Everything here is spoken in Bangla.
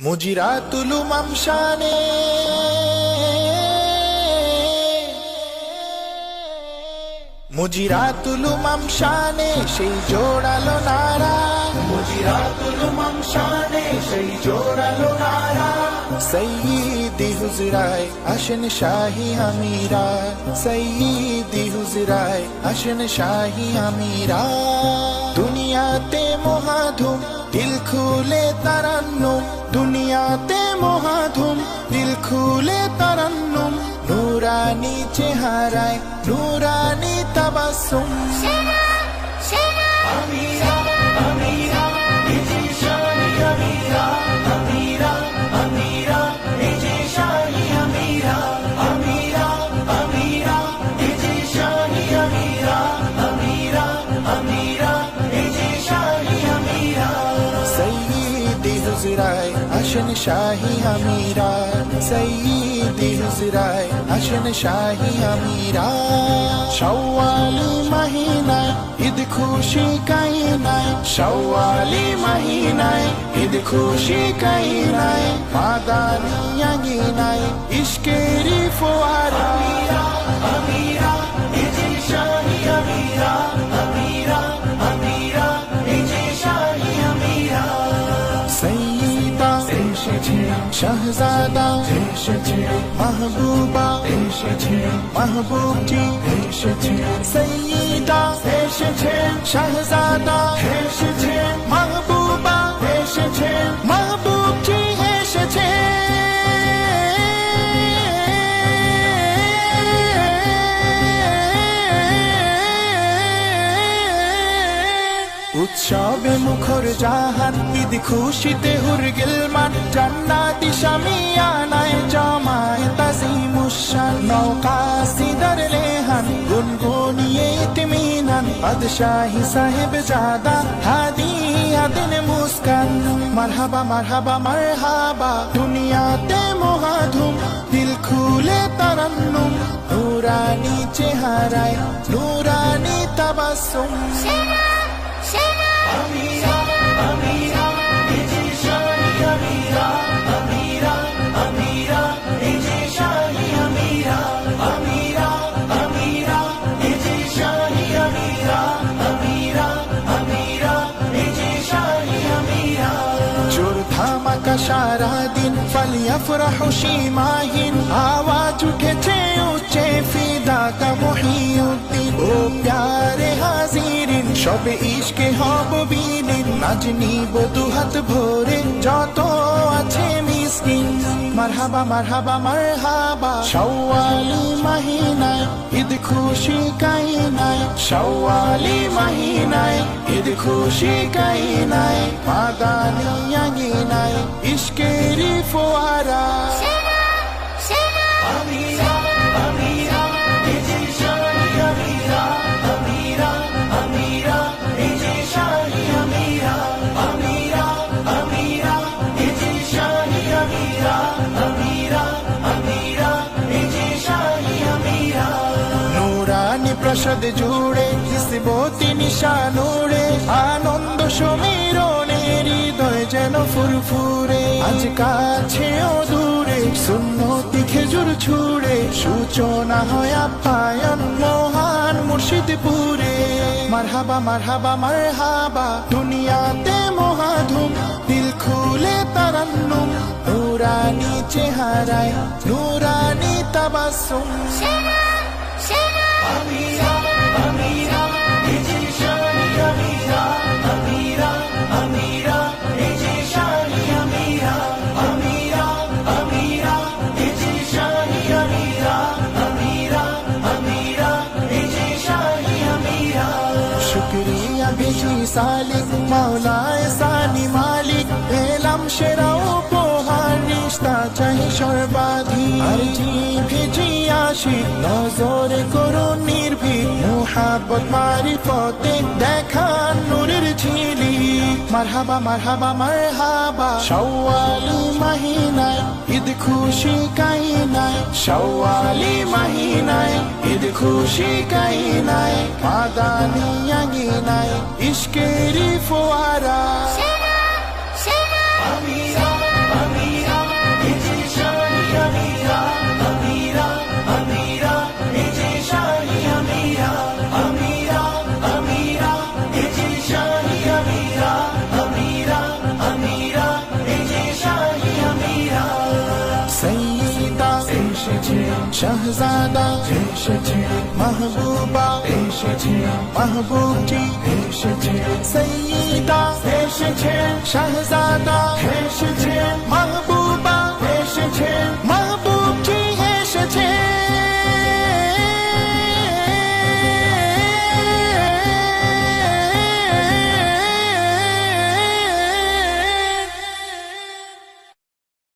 মুজিরাতুল মামশানে মুজিরাতুল মামশানে সেই জোড়ালো নারা। মুজিরাতুল মামশানে সেই জোড়ালো নারা। সৈয়দি হুজরায় আসেন শাহী আমিরা। সৈয়দি হুজরায় আসেন শাহী আমিরা। দুনিয়াতে মহাধুম দিল খুলে তারান্নুম। দুনিয়াতে মহাধুম দিল খুলে তারান্নুম নুরানি চেহারায় নুরানি তাবাসুম আমিরা আমিরা। শাহি আমিরা সৈয়দি হুজরায় আসেন শাহী আমিরা। শাওয়ালি মহিনায়, ঈদ খুশি কাইনায়। শাওয়ালি মহিনায়, ঈদ খুশি কাইনায়। মাদানি আঙ্গিনায়, ইশকেরি ফোয়ারা। শাহজাদা মাহবুবা এসেছে। সৈয়দা শাহজাদা উৎসবে মুখর জাহান, ঈদ খুশিতে হুর গিলমান, জান্নাতি শামিয়ানায় জমায় নৌকা সিদার লেহান গুনগুনিয়ে ইতমিনান, বাদশাহী সাহেব জাদা হাদিয়া দিন মুস্কান, মারহাবা মারহাবা মারহাবা, দুনিয়াতে মহাধুম, দিল খুলে তারান্নুম, নুরানি চেহারায়, নুরানি তাবাসুম। ধামাকা সারা দিন ফালিয়া ফরাহ সীমাহীন। আওয়াজ উঠেছে উচ্চে ফিদা কা মহিউদ্দিন। ও প্যারে হাজিরিন, সবে ইশকে হব বিলীন। বদু দুহাত ভরে, যত আছে মিসকিন মারহাবা মারহাবা মারহাবা শাওয়ালি মহিনায় ঈদ খুশি কাইনায় শাওয়ালি মহিনায় ঈদ খুশি কাইনায় মাদানি আঙ্গিনায় ইশকেরি প্রসাদ জুড়ে কিসবতি নিশানুড়ে আনন্দ সমীরণে হৃদয় যেন ফুরফুরে। আজ কাছে ও দূরে সুন্নতি খেজুর ছুড়ে, সূচনা হয় আপ্যায়ন মহান মুর্শিদপুরে। মারহাবা মারহাবা মারহাবা, দুনিয়াতে মহাধুম, দিল খুলে তারান্নুম, নুরানি চেহারায়, নুরানি তাবাসুম। শুক্রিয়া বেশি সালিক মাওলায় সানি মালিক এলাম সেরা উপহার রিস্তা চাই সর্বাধিক আসি নজর করো নির্ভীক, মুহাব্বত মারিফতে দেখান নূরের ঝিলি। মারহাবা মারহাবা মারহাবা, শাওয়ালি মহিনায়, ঈদ খুশি কাইনায়। শাওয়ালি মহিনায়, ঈদ খুশি কাইনায়। মাদানি আঙ্গিনায়, ইশকেরি ফোয়ারা। শাহজাদা এসেছে মাহবুবা এসেছে মাহবুবটি